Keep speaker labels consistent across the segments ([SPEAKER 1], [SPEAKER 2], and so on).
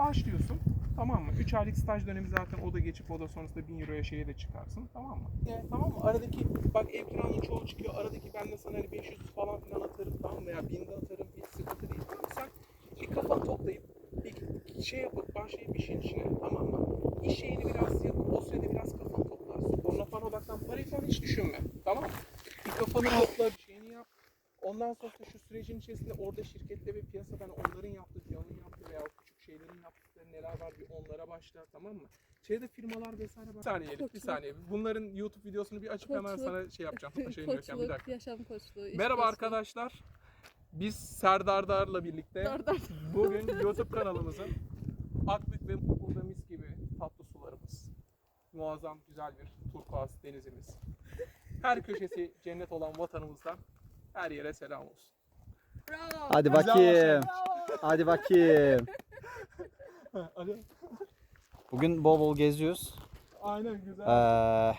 [SPEAKER 1] başlıyorsun. Tamam mı? 3 aylık staj dönemi zaten o da geçip o da sonrasında 1000 euroya şeye de çıkarsın. Tamam mı? Yani, tamam mı? Aradaki bak ev kiranın çoğu çıkıyor. Aradaki ben de sana hani 500 falan filan atarım tamam mı? Veya 1000 de atarım. Hiç sıkıntı değil. Tamam? Sen bir kafa toplayıp bir şey yapıp başlayıp işin içine tamam mı? İş şeyini biraz yap. O sürede biraz kafanı toplarsın. Onunla falan odaklan. Parayı falan hiç düşünme. Tamam mı? Bir kafanı topla. Bir şeyini yap. Ondan sonra şu sürecin içerisinde orada şirkette ve piyasada onların yaptığı, Cihan'ın yaptığı veya o küçük şeylerin yaptıkları neler var bir onlara başla tamam mı? Şeyde firmalar vesaire var. Bir saniye Elif, bir
[SPEAKER 2] Koçluk.
[SPEAKER 1] saniye. Bunların YouTube videosunu bir açıp hemen
[SPEAKER 2] Koçluk.
[SPEAKER 1] sana şey yapacağım. Şey indirken, bir
[SPEAKER 2] koçluk,
[SPEAKER 1] dakika.
[SPEAKER 2] yaşam koçluğu.
[SPEAKER 1] Merhaba
[SPEAKER 2] koçluğu.
[SPEAKER 1] arkadaşlar. Biz Serdar Dar'la birlikte
[SPEAKER 2] Dar dar.
[SPEAKER 1] bugün YouTube kanalımızın Akbük ve burada mis gibi tatlı sularımız, muazzam güzel bir turkuaz denizimiz, her köşesi cennet olan vatanımızdan her yere selam olsun.
[SPEAKER 2] Bravo.
[SPEAKER 3] Hadi bakayım.
[SPEAKER 2] Bravo.
[SPEAKER 3] Hadi bakayım.
[SPEAKER 1] Hadi.
[SPEAKER 3] Bugün bol bol geziyoruz.
[SPEAKER 1] Aynen güzel.
[SPEAKER 3] Ee,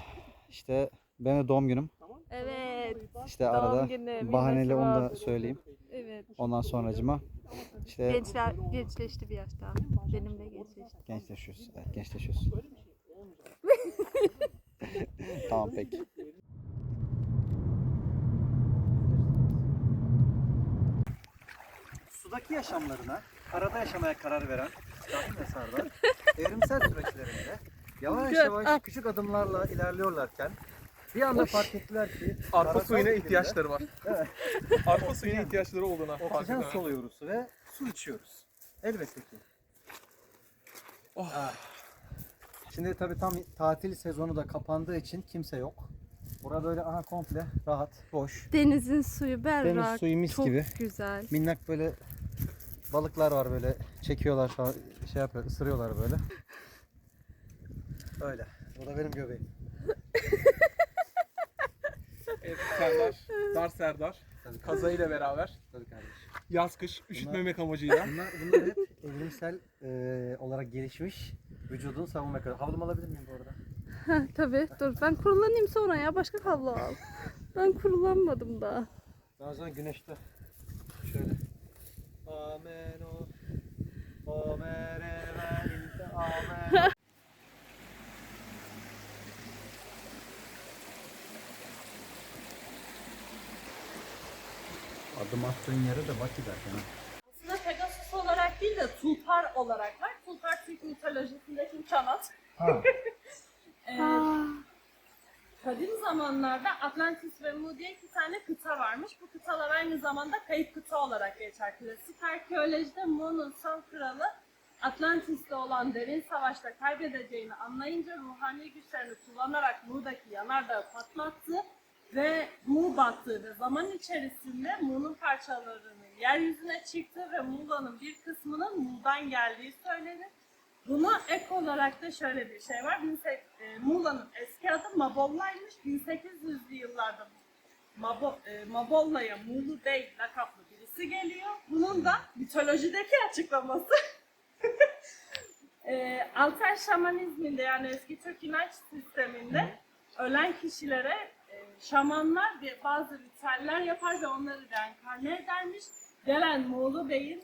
[SPEAKER 3] işte benim de doğum günüm.
[SPEAKER 1] Tamam.
[SPEAKER 2] Evet.
[SPEAKER 3] İşte
[SPEAKER 2] Doğum
[SPEAKER 3] arada
[SPEAKER 2] günü,
[SPEAKER 3] bahaneli onu da söyleyeyim.
[SPEAKER 2] Evet.
[SPEAKER 3] Ondan sonracıma işte
[SPEAKER 2] Gençler gençleşti bir yaşta. Benimle gençleşti.
[SPEAKER 3] gençleşiyoruz. Evet, gençleşiyoruz. tamam peki. Sudaki yaşamlarına, karada yaşamaya karar veren Şahin ve Serdar, evrimsel süreçlerinde yavaş yavaş
[SPEAKER 2] al.
[SPEAKER 3] küçük adımlarla ilerliyorlarken bir anda fark ettiler ki
[SPEAKER 1] Arpa suyuna ihtiyaçları var.
[SPEAKER 3] Evet.
[SPEAKER 1] Arpa suyuna ihtiyaçları olduğuna fark
[SPEAKER 3] Oksijen
[SPEAKER 1] ediyorum.
[SPEAKER 3] soluyoruz ve su içiyoruz. Elbette ki.
[SPEAKER 1] Oh.
[SPEAKER 3] Ah. Şimdi tabii tam tatil sezonu da kapandığı için kimse yok. Bura böyle aha komple rahat, boş.
[SPEAKER 2] Denizin suyu berrak.
[SPEAKER 3] Deniz suyu mis
[SPEAKER 2] çok
[SPEAKER 3] gibi.
[SPEAKER 2] güzel.
[SPEAKER 3] Minnak böyle balıklar var böyle çekiyorlar falan şey yapıyor, ısırıyorlar böyle. Öyle. Bu da benim göbeğim.
[SPEAKER 1] Evet, Serdar, Dar Serdar.
[SPEAKER 3] Tabii,
[SPEAKER 1] Kazayla beraber
[SPEAKER 3] tabii kardeşim.
[SPEAKER 1] yaz kış üşütmemek amacıyla.
[SPEAKER 3] Bunlar, bunlar hep evrimsel eee, olarak gelişmiş vücudun savunma mekanizması. Havlumu alabilir miyim bu arada?
[SPEAKER 2] Tabii dur ben kurulanayım sonra ya başka kablo al. Ben kurulanmadım daha.
[SPEAKER 3] Daha sonra güneşte. Adım attığın yere de bak giderken.
[SPEAKER 4] Aslında Pegasus olarak değil de Tulpar olarak var. Tulpar Türk mitolojisindeki kanat.
[SPEAKER 3] Ha.
[SPEAKER 4] Ee, kadim zamanlarda Atlantis ve Mu diye iki tane kıta varmış. Bu kıtalar aynı zamanda kayıp kıta olarak geçer. Klasik arkeolojide Mu'nun son kralı Atlantis'te olan derin savaşta kaybedeceğini anlayınca ruhani güçlerini kullanarak Mu'daki yanardağı patlattı ve Mu battı ve zaman içerisinde Mu'nun parçalarının yeryüzüne çıktı ve Muğla'nın bir kısmının Mu'dan geldiği söylenir. Buna ek olarak da şöyle bir şey var. 18 e, Muğla'nın eski adı Mabolla'ymış. 1800'lü yıllarda Mabo, e, Mabolla'ya Muğlu Bey lakaplı birisi geliyor. Bunun da mitolojideki açıklaması. e, Alter şamanizminde yani eski Türk inanç sisteminde ölen kişilere e, şamanlar bir, bazı ritüeller yapar ve onları reenkarne edermiş. Gelen Muğlu Bey'in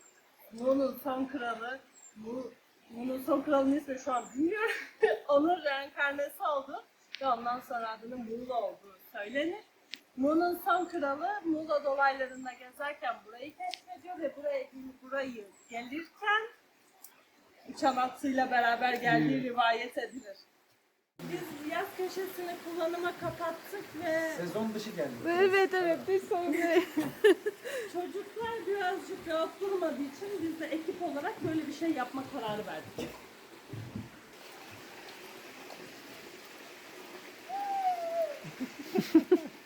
[SPEAKER 4] Muğla'nın son kralı, Mu, Muğla'nın son kralının ismi şu an bilmiyorum. Onun reenkarnesi oldu ve ondan sonra adının Muğla olduğu söylenir. Muğla'nın son kralı Muğla dolaylarında gezerken burayı keşfediyor ve buraya burayı gelirken uçan atıyla beraber geldiği rivayet edilir. Biz yaz köşesini kullanıma kapattık ve
[SPEAKER 3] Sezon dışı geldi.
[SPEAKER 2] Evet evet bir sonraki.
[SPEAKER 4] çocuklar birazcık rahat durmadığı için biz de ekip olarak böyle bir şey yapma kararı verdik.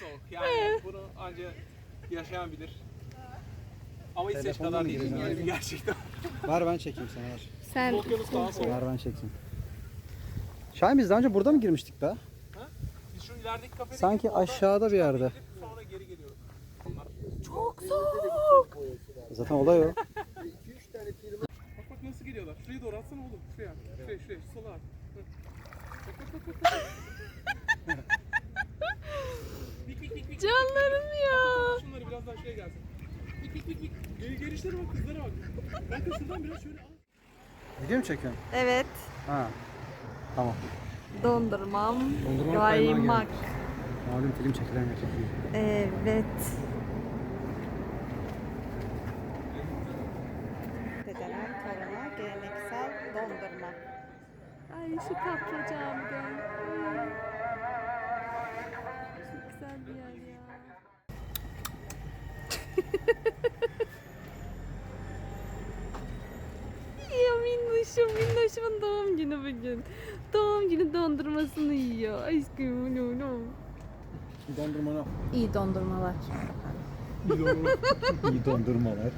[SPEAKER 1] Soğuk. Yani bunu ancak yaşayan bilir. Ama İsveç
[SPEAKER 3] Telefonla
[SPEAKER 1] kadar
[SPEAKER 3] mı
[SPEAKER 1] değil. Yani gerçekten.
[SPEAKER 3] Ver ben çekeyim sana ver.
[SPEAKER 2] Sen
[SPEAKER 1] Okyanus daha soğuk.
[SPEAKER 3] Ver ben çekeyim. Şahin biz daha önce burada mı girmiştik be?
[SPEAKER 1] Biz şu ilerideki kafede
[SPEAKER 3] Sanki
[SPEAKER 1] gidip orada
[SPEAKER 3] aşağıda bir yerde.
[SPEAKER 1] Sonra geri geliyoruz.
[SPEAKER 2] Çok soğuk.
[SPEAKER 3] Zaten olay o.
[SPEAKER 1] Bak bak nasıl geliyorlar. Şuraya doğru atsana oğlum. Şuraya. Şuraya şuraya. Sola at. Hı. Bak.
[SPEAKER 2] Canlarım ya.
[SPEAKER 1] Şunları biraz daha şuraya gelsin. Vik vik vik. Gel, gelişlere bak kızlara bak. Kanka şuradan biraz şöyle al.
[SPEAKER 3] Video mu çekiyorsun?
[SPEAKER 2] Evet.
[SPEAKER 3] Ha. Tamam.
[SPEAKER 2] Dondurmam.
[SPEAKER 3] Dondurma
[SPEAKER 2] Kaymak.
[SPEAKER 3] Malum film çekilen yer çekiyor.
[SPEAKER 2] Evet. Ya minnoşum, minnoşumun doğum günü bugün. Doğum günü dondurmasını yiyor. Aşkım, no, no.
[SPEAKER 3] Bir dondurma
[SPEAKER 2] İyi dondurmalar.
[SPEAKER 3] İyi dondurmalar.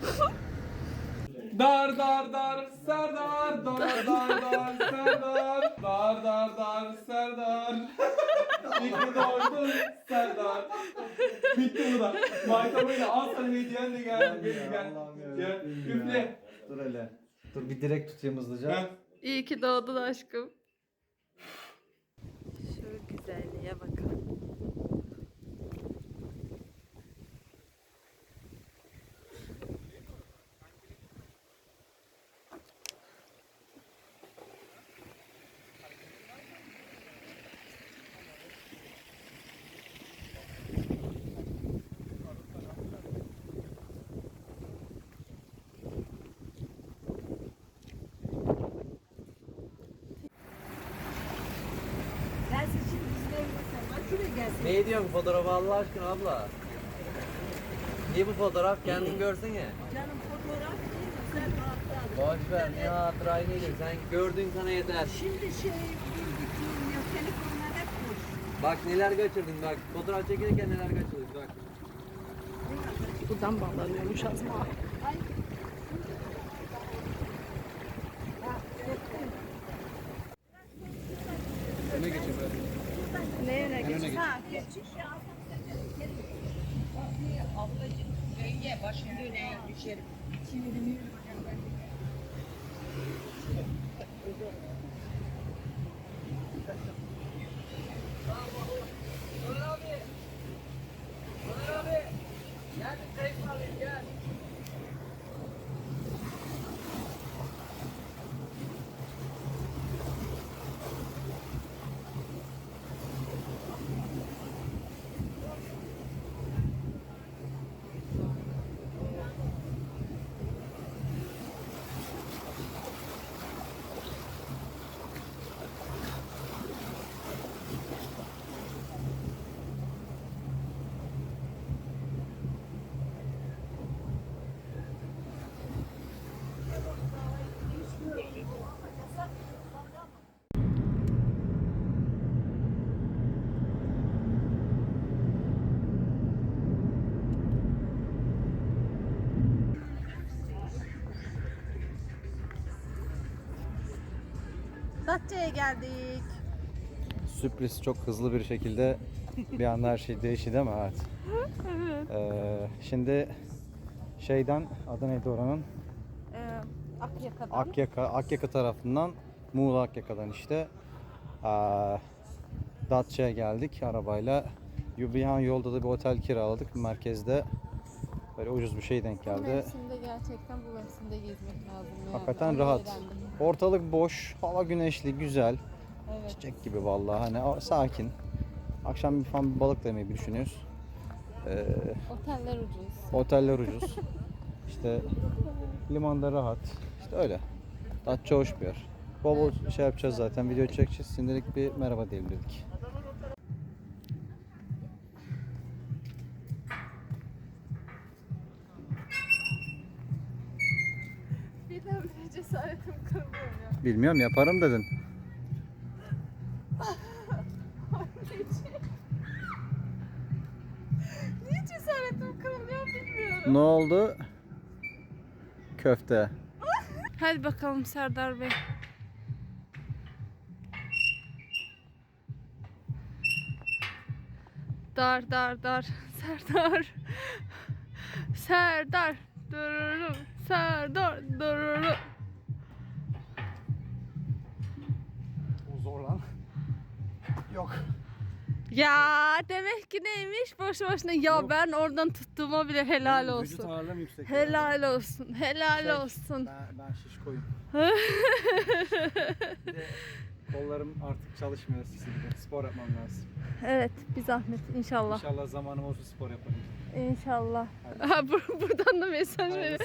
[SPEAKER 1] Dar dar dar Serdar dar dar dar Serdar dar dar dar Serdar İyi ki doğdun Serdar Bitti bu da Maykamıyla al sana hediyen de gel Gel gel Gel üfle
[SPEAKER 3] Dur hele. Dur bir direkt tutayım hızlıca.
[SPEAKER 1] Gel
[SPEAKER 2] İyi ki doğdun aşkım. Şu güzelliğe bakın.
[SPEAKER 5] Ne diyorsun fotoğrafı Allah aşkına abla? Niye bu fotoğraf kendin görsene.
[SPEAKER 6] Canım fotoğraf değil.
[SPEAKER 5] Boş ver ne hatırayı nedir sen gördün sana yeter.
[SPEAKER 6] Şimdi şey bir gittiğim telefonlar hep boş.
[SPEAKER 5] Bak neler kaçırdın bak fotoğraf çekilirken neler kaçırdık bak.
[SPEAKER 2] Buradan bağlanıyormuş Azma.
[SPEAKER 1] Öne geçin ben
[SPEAKER 2] Ne öne
[SPEAKER 6] ya. Ablacığım, ye başım döneye
[SPEAKER 2] Datça'ya geldik.
[SPEAKER 3] Sürpriz çok hızlı bir şekilde bir anda her şey değişti değil mi? Evet.
[SPEAKER 2] Evet.
[SPEAKER 3] Ee, şimdi şeyden adı neydi oranın?
[SPEAKER 2] Ee, Akyaka'dan.
[SPEAKER 3] Akyaka, Akyaka tarafından Muğla Akyaka'dan işte eee Datça'ya geldik arabayla. Bir an yolda da bir otel kiraladık merkezde. Böyle ucuz bir şey denk
[SPEAKER 7] Bu
[SPEAKER 3] geldi.
[SPEAKER 7] mevsimde gerçekten bu mevsimde gezmek lazım. Yani
[SPEAKER 3] Hakikaten rahat.
[SPEAKER 7] öğrendim.
[SPEAKER 3] Ortalık boş, hava güneşli, güzel.
[SPEAKER 7] Evet.
[SPEAKER 3] Çiçek gibi vallahi hani sakin. Akşam bir falan bir balık da yemeyi düşünüyoruz. Ee,
[SPEAKER 7] Oteller ucuz.
[SPEAKER 3] oteller ucuz. işte limanda rahat. İşte öyle. Datça hoş bir yer. Bol bol şey yapacağız zaten. Video çekeceğiz. Şimdilik bir merhaba diyelim dedik. Bilmiyorum yaparım dedin.
[SPEAKER 2] Niye cesaretim kırılıyor bilmiyorum.
[SPEAKER 3] Ne oldu? Köfte.
[SPEAKER 2] Hadi bakalım Serdar Bey. Dar dar dar Serdar. Serdar. Dururu. Serdar. Dururu.
[SPEAKER 3] Yok.
[SPEAKER 2] Ya demek ki neymiş boşu boşuna. Ya ben oradan tuttuğuma bile helal
[SPEAKER 3] Benim Vücut
[SPEAKER 2] olsun.
[SPEAKER 3] ağırlığım yüksek.
[SPEAKER 2] Helal olsun. Helal
[SPEAKER 3] Şey,
[SPEAKER 2] olsun.
[SPEAKER 3] Ben, ben şişkoyum. Bir de kollarım artık çalışmıyor eskisi gibi. Spor yapmam lazım.
[SPEAKER 2] Evet bir zahmet inşallah.
[SPEAKER 3] İnşallah zamanım olsun spor yaparım.
[SPEAKER 2] İnşallah. Ha, bur- buradan da mesaj veriyor.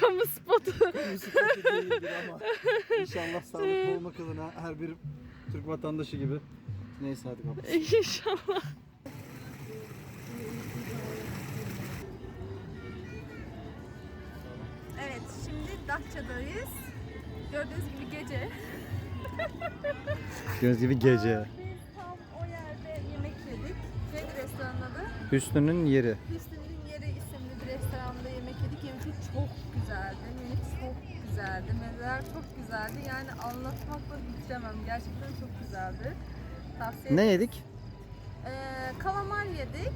[SPEAKER 2] Kamu spotu.
[SPEAKER 3] Sıkıntı değildir ama inşallah sağlıklı olmak adına her bir Türk vatandaşı gibi. Neyse hadi kapat.
[SPEAKER 2] İnşallah. Evet şimdi Datça'dayız. Gördüğünüz gibi gece.
[SPEAKER 3] Göz gibi gece.
[SPEAKER 2] Biz tam o yerde yemek yedik. Neydi restoranın adı?
[SPEAKER 3] Hüsnü'nün yeri.
[SPEAKER 2] Hüsnü'nün Yeri isimli bir restoranda yemek yedik. Yemekler çok güzeldi. Menü çok güzeldi. Mezeler çok güzeldi. Yani anlatmakla bitiremem. Gerçekten çok güzeldi. Tavsiye
[SPEAKER 3] Ne yedik?
[SPEAKER 2] Ee, kalamar yedik.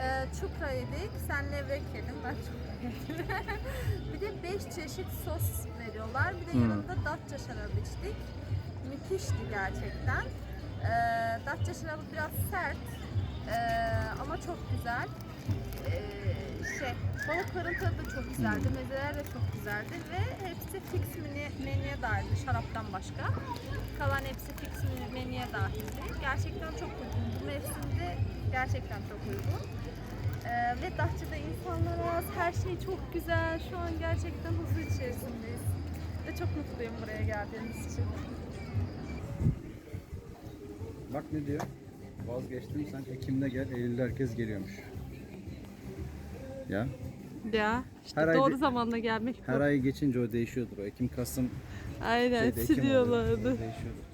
[SPEAKER 2] Ee, çupra yedik. Sen levrek yedin. Ben çupra yedim. bir de 5 çeşit sos veriyorlar. Bir de
[SPEAKER 3] Hmm.
[SPEAKER 2] yanında datça şarabı içtik. Müthişti gerçekten. Ee, datça şarabı biraz sert. Ee, ama çok güzel. Ee, şey, balıkların tadı da çok güzeldi. Mezeler de çok güzeldi. Ve hepsi fix menü, menüye dahildi şaraptan başka. Kalan hepsi fix menü- menüye dahildi. Gerçekten çok uygun. Bu mevsimde gerçekten çok uygun. Ee, ve Datça'da insanlar az, her şey çok güzel. Şu an gerçekten huzur içerisindeyiz. Ve çok mutluyum buraya geldiğimiz için.
[SPEAKER 3] Bak ne diyor? Vazgeçtim sen Ekim'de gel Eylül'de herkes geliyormuş. Ya
[SPEAKER 2] Ya işte
[SPEAKER 3] Her ay
[SPEAKER 2] doğru
[SPEAKER 3] de-
[SPEAKER 2] zamanda gelmek
[SPEAKER 3] her ay geçince o değişiyordur o. Ekim, Kasım,
[SPEAKER 2] Aynen
[SPEAKER 3] şeyde Ekim oluyor.
[SPEAKER 2] Siliyorlardı.
[SPEAKER 3] Değişiyordur.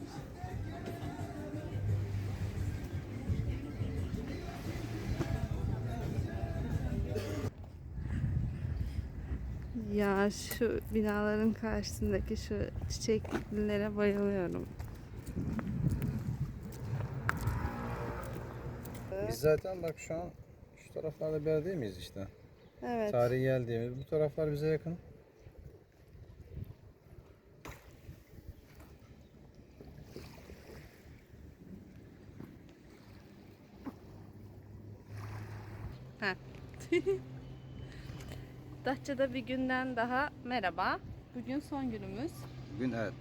[SPEAKER 2] Ya şu binaların karşısındaki şu çiçeklilere bayılıyorum.
[SPEAKER 3] Biz zaten bak şu an şu taraflarda bir değil miyiz işte?
[SPEAKER 2] Evet.
[SPEAKER 3] Tarihi geldiğimiz bu taraflar bize yakın.
[SPEAKER 2] Datça'da bir günden daha merhaba. Bugün son günümüz.
[SPEAKER 3] Bugün evet.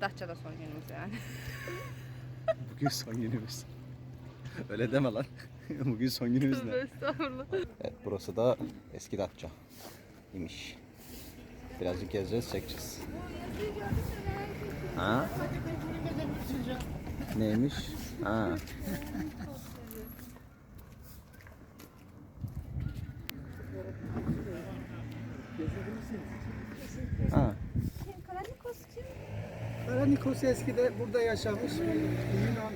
[SPEAKER 2] Datça'da son günümüz yani.
[SPEAKER 3] Bugün son günümüz. Öyle deme lan. Bugün son günümüz ne?
[SPEAKER 2] Estağfurullah.
[SPEAKER 3] Evet burası da eski Datça imiş. Birazcık gezeceğiz çekeceğiz. Ha? Neymiş? Ha. Ha.
[SPEAKER 2] Karanikos kim?
[SPEAKER 3] Nikos eskide burada yaşamış bir Yunan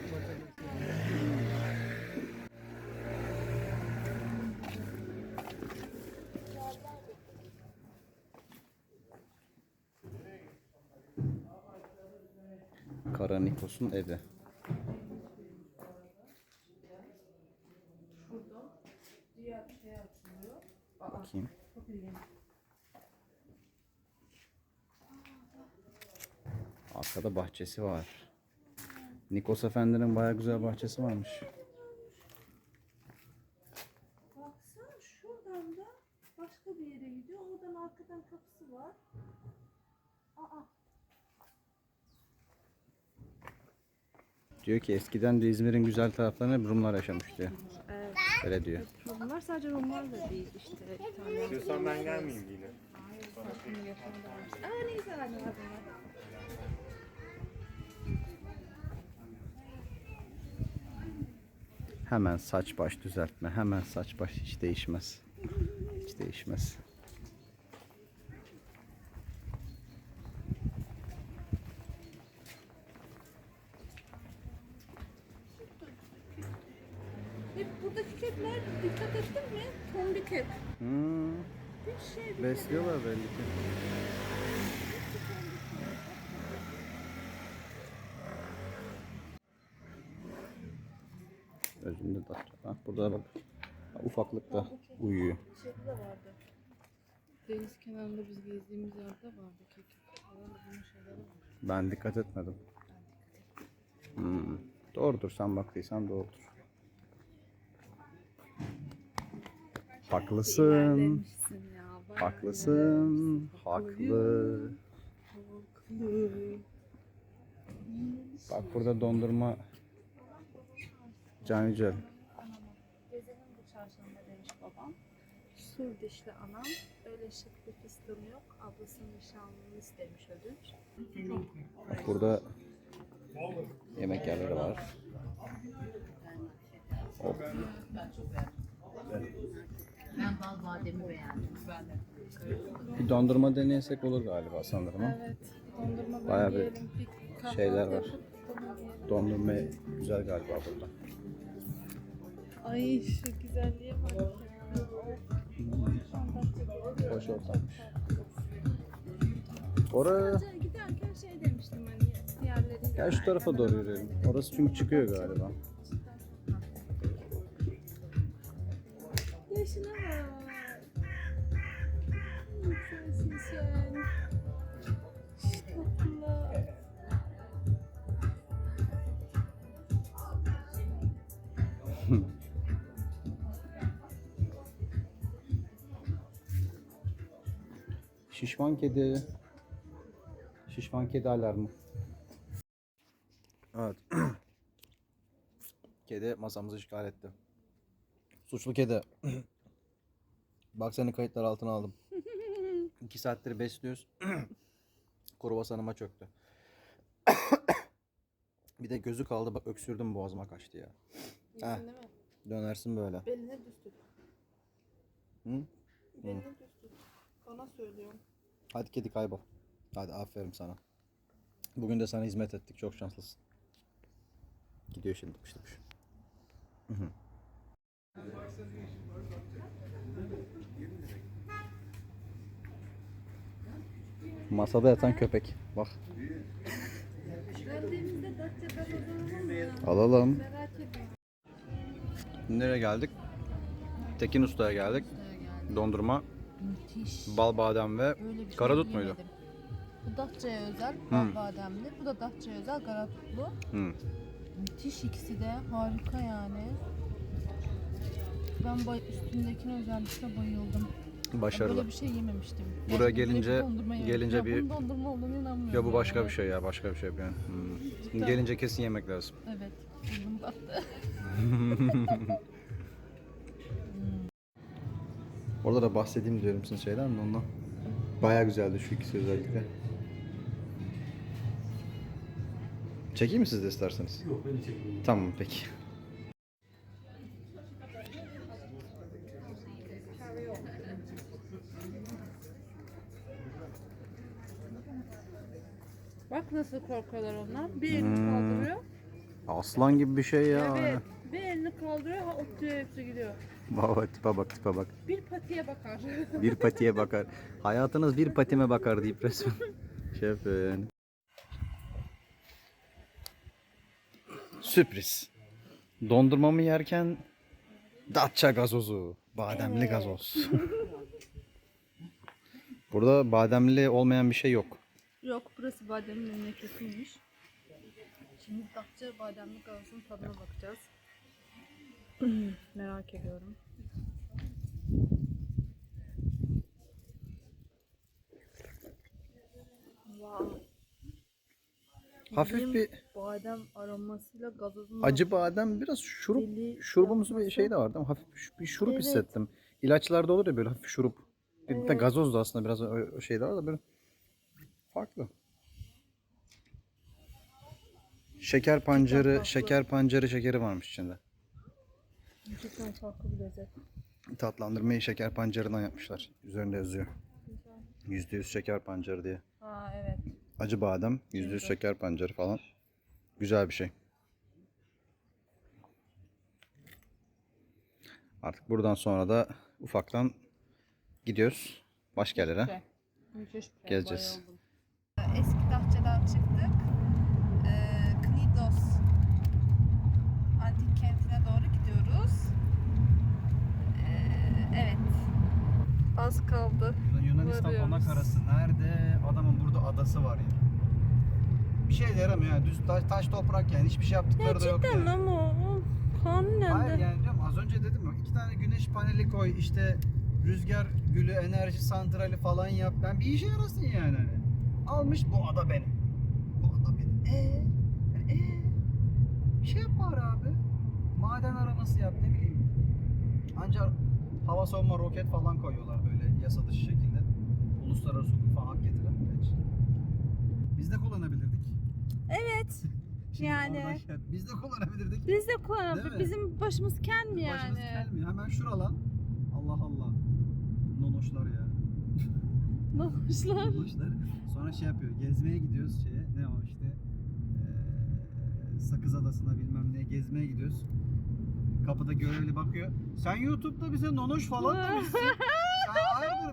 [SPEAKER 3] Karanikos'un evi. Bakayım. Arkada bahçesi var. Nikos Efendi'nin bayağı güzel bahçesi varmış.
[SPEAKER 2] Baksana şuradan da başka bir yere gidiyor. Oradan arkadan kapısı var. Aa.
[SPEAKER 3] Diyor ki eskiden de İzmir'in güzel taraflarında hep Rumlar yaşamış diyor.
[SPEAKER 2] Evet.
[SPEAKER 3] Öyle diyor.
[SPEAKER 2] Rumlar sadece Rumlar da değil işte.
[SPEAKER 1] İstiyorsan ben gelmeyeyim yine.
[SPEAKER 2] Aa ne güzel anneler bunlar.
[SPEAKER 3] Hemen saç baş düzeltme. Hemen saç baş hiç değişmez. Hiç değişmez.
[SPEAKER 2] Buradaki kepler dikkat ettin mi? Tombik kep.
[SPEAKER 3] Hmm,
[SPEAKER 2] Bir şey
[SPEAKER 3] besliyorlar belli ki. Özünde Datça. Bak burada bak. Ufaklıkta uyuyor.
[SPEAKER 2] Şeyde de vardı. Deniz kenarında biz gezdiğimiz yerde vardı var.
[SPEAKER 3] Ben dikkat etmedim. Hmm. Doğrudur sen baktıysan doğrudur. Haklısın. Haklısın. Haklı. Bak burada dondurma Can Yücel.
[SPEAKER 2] Gezelim bu çarşamba demiş babam. Sur dişli anam. Öyle şık bir fıstığım yok. Ablasının nişanlını istemiş ödünç.
[SPEAKER 3] Burada yemek yerleri var. Hop.
[SPEAKER 6] Ben bal bademi beğendim. Ben de.
[SPEAKER 3] Bir dondurma deneysek olur galiba sanırım. ha?
[SPEAKER 2] Evet. Dondurma
[SPEAKER 3] Bayağı bir
[SPEAKER 2] yiyelim, kahvaltı
[SPEAKER 3] şeyler var.
[SPEAKER 2] yapıp dondurma yiyelim.
[SPEAKER 3] Dondurma güzel galiba burada.
[SPEAKER 2] Ay şu güzelliğe bak ya.
[SPEAKER 3] Hoş ortammış. Oraya
[SPEAKER 2] Giderken şey demiştim hani diğerleri.
[SPEAKER 3] gel şu tarafa doğru yürüyelim. Orası çünkü çıkıyor galiba.
[SPEAKER 2] Yaşına bak.
[SPEAKER 3] Şişman kedi. Şişman kedi alarmı. Evet. kedi masamızı işgal etti. Suçlu kedi. Bak seni kayıtlar altına aldım. İki saattir besliyoruz. Kruvasanıma çöktü. bir de gözü kaldı bak öksürdüm boğazıma kaçtı ya. Heh,
[SPEAKER 2] değil mi?
[SPEAKER 3] dönersin böyle.
[SPEAKER 2] Beline düştük.
[SPEAKER 3] Hı?
[SPEAKER 2] Beline düştük. Sana söylüyorum.
[SPEAKER 3] Hadi kedi kaybol. Hadi aferin sana. Bugün de sana hizmet ettik. Çok şanslısın. Gidiyor şimdi. Hı hı. Masada yatan köpek. Bak. Alalım. Nereye geldik? Tekin Usta'ya geldik. Dondurma,
[SPEAKER 7] Müthiş.
[SPEAKER 3] bal badem ve
[SPEAKER 7] bir şey
[SPEAKER 3] karadut muydu?
[SPEAKER 7] yemedim. Bu Datça'ya özel
[SPEAKER 3] Hı.
[SPEAKER 7] bal bademli. Bu da Datça'ya özel karadutlu.
[SPEAKER 3] Hı.
[SPEAKER 7] Müthiş ikisi de. Harika yani. Ben bay, üstündekine özellikle bayıldım.
[SPEAKER 3] Başarılı.
[SPEAKER 7] Böyle bir şey yememiştim.
[SPEAKER 3] Buraya
[SPEAKER 7] Gerçekten direkt
[SPEAKER 3] gelince-
[SPEAKER 7] dondurma yedim.
[SPEAKER 3] gelince
[SPEAKER 7] ya
[SPEAKER 3] bir-
[SPEAKER 7] bunun dondurma olduğunu inanmıyorum.
[SPEAKER 3] Ya bu başka
[SPEAKER 7] yani.
[SPEAKER 3] bir şey ya başka bir şey. Hmm.
[SPEAKER 7] Cidden.
[SPEAKER 3] Gelince kesin yemek lazım.
[SPEAKER 7] Evet. Burnum battı.
[SPEAKER 3] Orada da bahsedeyim diyorum sizin şeyden de ondan. Baya güzeldi şu ikisi özellikle. Çekeyim mi siz de isterseniz? Yok ben çekeyim. Tamam peki.
[SPEAKER 2] Bak nasıl korkuyorlar onlar. Bir elini
[SPEAKER 3] Hmm.
[SPEAKER 2] kaldırıyor.
[SPEAKER 3] Aslan gibi bir şey ya.
[SPEAKER 2] Evet. Bir elini kaldırıyor, ha oturuyor hepsi gidiyor.
[SPEAKER 3] Baba tipe bak tipe bak.
[SPEAKER 2] Bir patiye bakar.
[SPEAKER 3] Bir patiye bakar. Hayatınız bir patime bakar deyip resmen. Yani. Sürpriz. Dondurmamı yerken Datça gazozu. Bademli gazoz. Burada bademli olmayan bir şey yok.
[SPEAKER 7] Yok burası bademin memleketiymiş. Şimdi Datça bademli gazozun tadına bakacağız. Merak ediyorum. Wow.
[SPEAKER 3] Hafif
[SPEAKER 7] Bildiğim
[SPEAKER 3] bir
[SPEAKER 7] badem aromasıyla gazozun
[SPEAKER 3] acı badem biraz şurup
[SPEAKER 7] deli
[SPEAKER 3] şurubumsu bir
[SPEAKER 7] yapması.
[SPEAKER 3] şey de vardı ama hafif bir şurup
[SPEAKER 7] Evet.
[SPEAKER 3] hissettim. İlaçlarda olur ya böyle hafif şurup. Bir de
[SPEAKER 7] Evet.
[SPEAKER 3] gazoz da aslında biraz o, o şey de var da böyle farklı. Şeker pancarı,
[SPEAKER 7] farklı.
[SPEAKER 3] şeker pancarı şekeri varmış içinde.
[SPEAKER 7] Gerçekten farklı bir lezzet.
[SPEAKER 3] Tatlandırmayı şeker pancarından yapmışlar. Üzerinde yazıyor. %100 şeker pancarı diye.
[SPEAKER 7] Aa evet.
[SPEAKER 3] Acı badem, %100 şeker pancarı falan. Güzel bir şey. Artık buradan sonra da ufaktan gidiyoruz başka yerlere.
[SPEAKER 7] Müthiş bir şey.
[SPEAKER 3] Gezeceğiz.
[SPEAKER 7] bayıldım.
[SPEAKER 2] Eski Datça'dan çıktık. Ee, Knidos antik kentine doğru gidiyoruz. Ee, evet. Az kaldı.
[SPEAKER 3] Yunanistan konak arası nerede? Adamın burada adası var ya. bir şey de yaramıyor. Yani düz taş, taş toprak yani hiçbir şey yaptıkları da yok
[SPEAKER 4] Cidden
[SPEAKER 3] yani.
[SPEAKER 4] ama o kanun
[SPEAKER 3] Hayır
[SPEAKER 4] nerede?
[SPEAKER 3] yani diyorum az önce dedim ya iki tane güneş paneli koy işte rüzgar gülü enerji santrali falan yap. Ben bir işe yarasın yani. hani. Almış bu ada benim. Bu ada benim. Eee? Eee? Bir şey yap bari abi. Maden araması yap ne bileyim. Ancak hava savunma roket falan koyuyorlar böyle yasa dışı şekilde. Uluslararası hukuk falan hak getiren. Hiç. Biz de kullanabilirdik.
[SPEAKER 2] Evet.
[SPEAKER 3] Şimdi
[SPEAKER 2] Yani.
[SPEAKER 3] oradan şey- Biz de kullanabilirdik.
[SPEAKER 2] Biz de
[SPEAKER 3] Değil mi?
[SPEAKER 2] Bizim başımız kel mi yani?
[SPEAKER 3] gelmiyor. Hemen şuralan. Allah Allah. Nonoşlar ya.
[SPEAKER 2] Nonoşlar.
[SPEAKER 3] Nonoşlar. Sonra şey yapıyor. Gezmeye gidiyoruz şeye. Ne o işte. Eee Sakız Adası'na bilmem ne gezmeye gidiyoruz. Kapıda görevli bakıyor. Sen YouTube'da bize nonoş falan demişsin.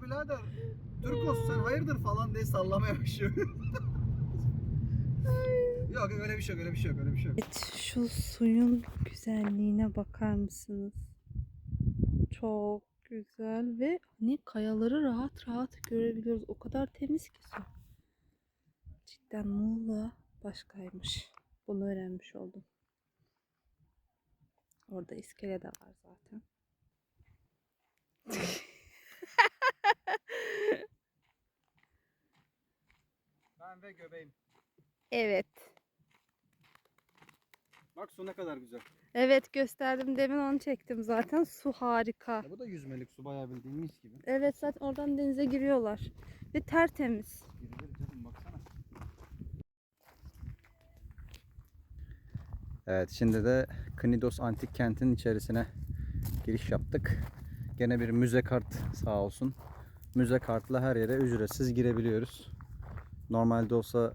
[SPEAKER 3] Birader? Türkos sen hayırdır falan diye sallamaya başlıyor. yok öyle bir şey yok öyle bir şey yok öyle bir şey yok.
[SPEAKER 7] Evet, şu suyun güzelliğine bakar mısınız? Çok güzel ve hani kayaları rahat rahat görebiliyoruz. O kadar temiz ki su. Cidden Muğla başkaymış. Bunu öğrenmiş oldum. Orada iskele de var zaten.
[SPEAKER 3] Ben ve göbeğim.
[SPEAKER 7] Evet.
[SPEAKER 3] Bak su ne kadar güzel.
[SPEAKER 7] Evet gösterdim demin onu çektim zaten. Su harika.
[SPEAKER 3] Ya bu da yüzmelik su bayağı bildiğin mis gibi.
[SPEAKER 7] Evet zaten oradan denize giriyorlar. Ve tertemiz.
[SPEAKER 3] Girilir canım baksana. Evet şimdi de Knidos Antik Kenti'nin içerisine giriş yaptık. Gene bir müze kart sağ olsun. Müze kartla her yere ücretsiz girebiliyoruz. Normalde olsa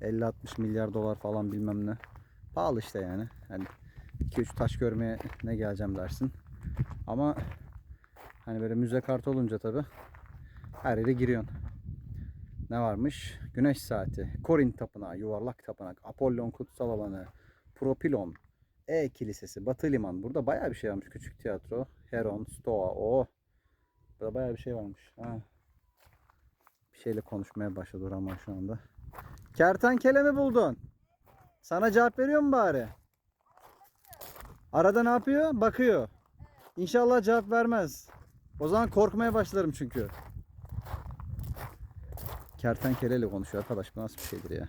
[SPEAKER 3] 50-60 milyar dolar falan bilmem ne. Pahalı işte yani. Hani 2-3 taş görmeye ne geleceğim dersin. Ama hani böyle müze kartı olunca tabi her yere giriyorsun. Ne varmış? Güneş saati, Korin tapınağı, yuvarlak tapınak, Apollon kutsal alanı, Propilon, E kilisesi, Batı liman. Burada bayağı bir şey varmış. Küçük tiyatro, Heron, Stoa, o. Burada bayağı bir şey varmış. Ha. Bir şeyle konuşmaya başladı Rahman şu anda. Kertenkele mi buldun? Sana cevap veriyor mu bari? Arada ne yapıyor? Bakıyor. İnşallah cevap vermez. O zaman korkmaya başlarım çünkü. Kertenkeleyle konuşuyor arkadaş. Bu nasıl bir şeydir ya?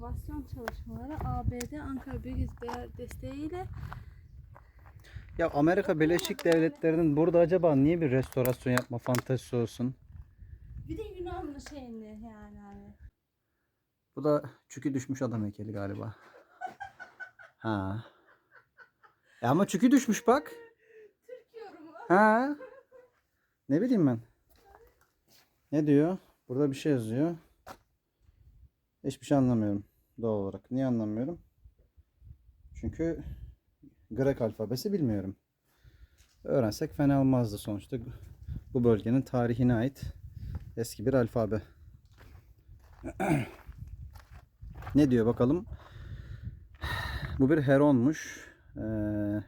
[SPEAKER 7] Konservasyon çalışmaları ABD Ankara Büyükşehir desteğiyle
[SPEAKER 3] Ya Amerika Birleşik Devletleri'nin burada acaba niye bir restorasyon yapma fantezisi olsun?
[SPEAKER 7] bir de Yunanlı şeyini yani hani.
[SPEAKER 3] Bu da çükü düşmüş adam heykeli galiba. Ha. E ama çükü düşmüş bak. Ha. Ne bileyim ben. Ne diyor? Burada bir şey yazıyor. Hiçbir şey anlamıyorum doğal olarak. Niye anlamıyorum? Çünkü Grek alfabesi bilmiyorum. Öğrensek fena olmazdı sonuçta. Bu bölgenin tarihine ait eski bir alfabe. Ne diyor bakalım? Bu bir heronmuş. Ee,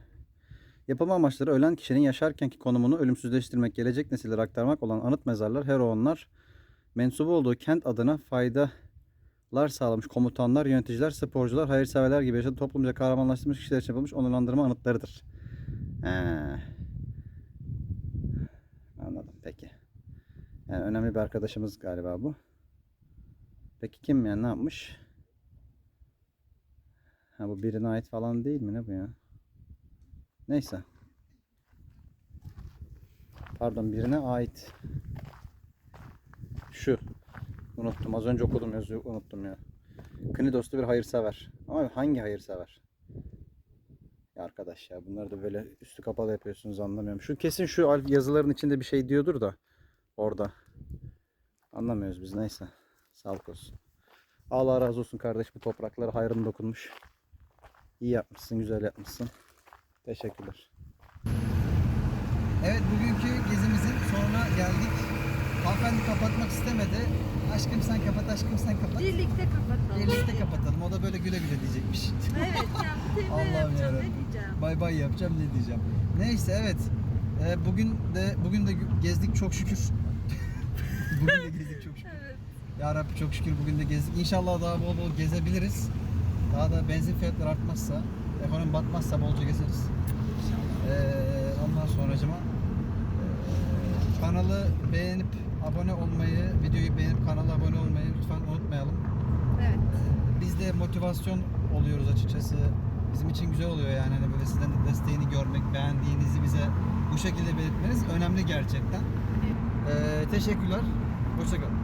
[SPEAKER 3] yapılma amaçları ölen kişinin yaşarkenki konumunu ölümsüzleştirmek, gelecek nesillere aktarmak olan anıt mezarlar, heronlar, mensubu olduğu kent adına faydalar sağlamış komutanlar, yöneticiler, sporcular, hayırseverler gibi yaşadığı toplumca kahramanlaştırmış kişiler için yapılmış onurlandırma anıtlarıdır. He. Anladım peki. Yani önemli bir arkadaşımız galiba bu. Peki kim yani ne yapmış? Ha bu birine ait falan değil mi ne bu ya? Neyse. Pardon birine ait. Şu. Unuttum. Az önce okudum yazıyı unuttum ya. Knidos'ta bir hayırsever. Ama hangi hayırsever? Ya arkadaş ya bunları da böyle üstü kapalı yapıyorsunuz anlamıyorum. Şu kesin şu yazıların içinde bir şey diyordur da orada. Anlamıyoruz biz neyse. Sağlık olsun. Allah razı olsun kardeş bu topraklara hayrın dokunmuş. İyi yapmışsın, güzel yapmışsın. Teşekkürler. Evet bugünkü gezimizin sonuna geldik. Hanımefendi kapatmak istemedi. Aşkım sen kapat, aşkım sen kapat.
[SPEAKER 2] Birlikte kapatalım.
[SPEAKER 3] Birlikte kapatalım. O da böyle güle güle diyecekmiş.
[SPEAKER 2] Evet ya bir
[SPEAKER 3] Allah'ım
[SPEAKER 2] yapacağım ne
[SPEAKER 3] yarabbim.
[SPEAKER 2] diyeceğim.
[SPEAKER 3] Bay bay yapacağım ne diyeceğim. Neyse evet. Ee, bugün de bugün de gezdik çok şükür. bugün de gezdik çok şükür.
[SPEAKER 2] Evet.
[SPEAKER 3] Ya Rabbi çok şükür bugün de gezdik. İnşallah daha bol bol gezebiliriz. Daha da benzin fiyatları artmazsa, ekonomi batmazsa bolca gezeriz. Ee, ondan sonracıma ee, kanalı beğenip abone olmayı, videoyu beğenip kanala abone olmayı lütfen unutmayalım.
[SPEAKER 2] Evet.
[SPEAKER 3] Biz de motivasyon oluyoruz açıkçası. Bizim için güzel oluyor yani hani böyle sizden de desteğini görmek, beğendiğinizi bize bu şekilde belirtmeniz önemli gerçekten. Ee, teşekkürler. Hoşçakalın.